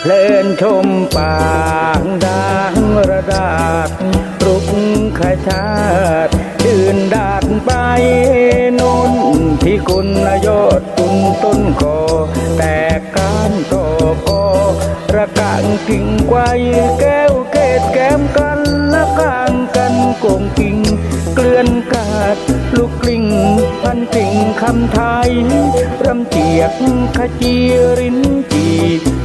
เพลินชมป่า ก็แต่การต่อกอระกังกิ่งไกวแก้วเกตแก้มกันละกัน กันโกงกิ่งเกลื่อนกาด ลูกกลิ่งพันสิ่งคำไทย รำเจียกขจีรินจี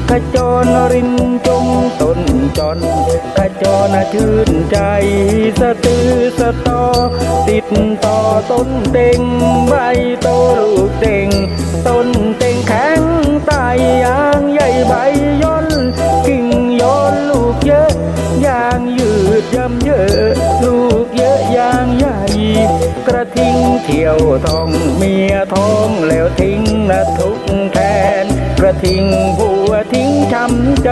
ขจรรินจงตนจนขจรชื่นใจ สะตือสะตอ ติดต่อต้นเต็งใบโตลูกเต็งต้นเต็งแข็งตายยางใหญ่ใบ กระทิงเที่ยวทองเมียท้องแล้วทิ้งนะทุกแทน กระทิงผัวทิ้งช้ำใจ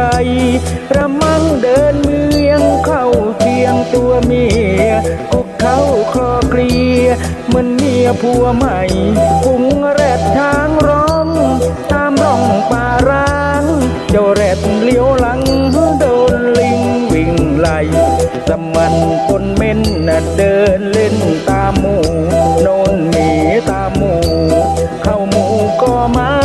ระมังเดินเมืองเข้าเทียงตัวเมียกุกเขาคลอเกลียเหมันเมียผัวใหม่ปุง เม่นน่ะเดินเล่นตามหมูโนนหมีตามหมูเข้าหมูก็ไม้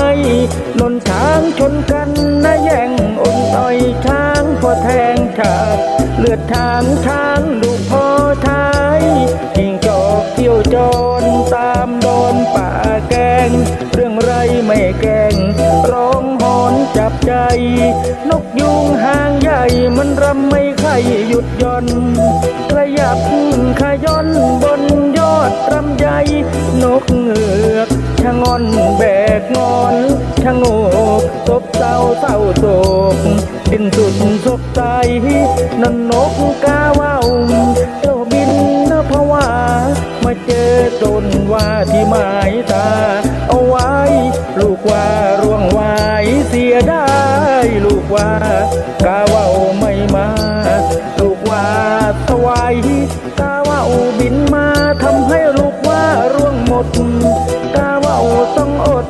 นนช้างชนกันนะแย่งอนต่อยช้างพอแทงฉากเลือดทางช้างลูกพ่อท้ายยิงจอกเที่ยวจรตามโดนป่าแกง เรื่องไรไม่แกลงร้องหอนจับใจ นกยุงหา ไม่ใครหยุดย่อนกระยับขย้อนบนยอดรำใหญ่นกเงือกชะงอนแบกงอนชะโงกศพเศร้าเศร้าโศกดินสุดศกใจนันนกกาว่าวเจ้าบินนภาวามาเจอต้นว่าที่หมายตา เอาไว้ ลูกว่าร่วงไว้เสียได้ลูกว่า ดกาว่าต้องอด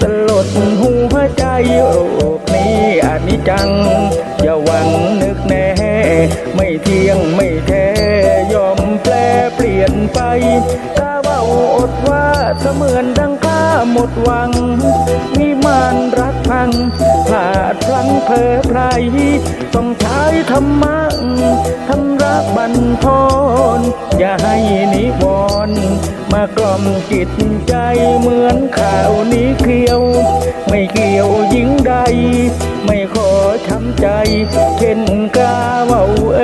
สลดหัวใจโรคนี้อานิจจัง อย่าหวังนึกแน่ ไม่เที่ยงไม่แท้ยอมแปลเปลี่ยนไปกาเว่าอดว่าเสมือนดังข้าหมดหวังมีมานรักพังพลาดพลั้งเพอไพรต้องใช้ธรรมะทำรักบันทอนอย่าให้นิวร มากล่อมจิตใจเหมือนข่าวนี้เคียว ไม่เกี่ยวหญิงใด ไม่ขอช้ำใจ เช่นกาเว้าเอ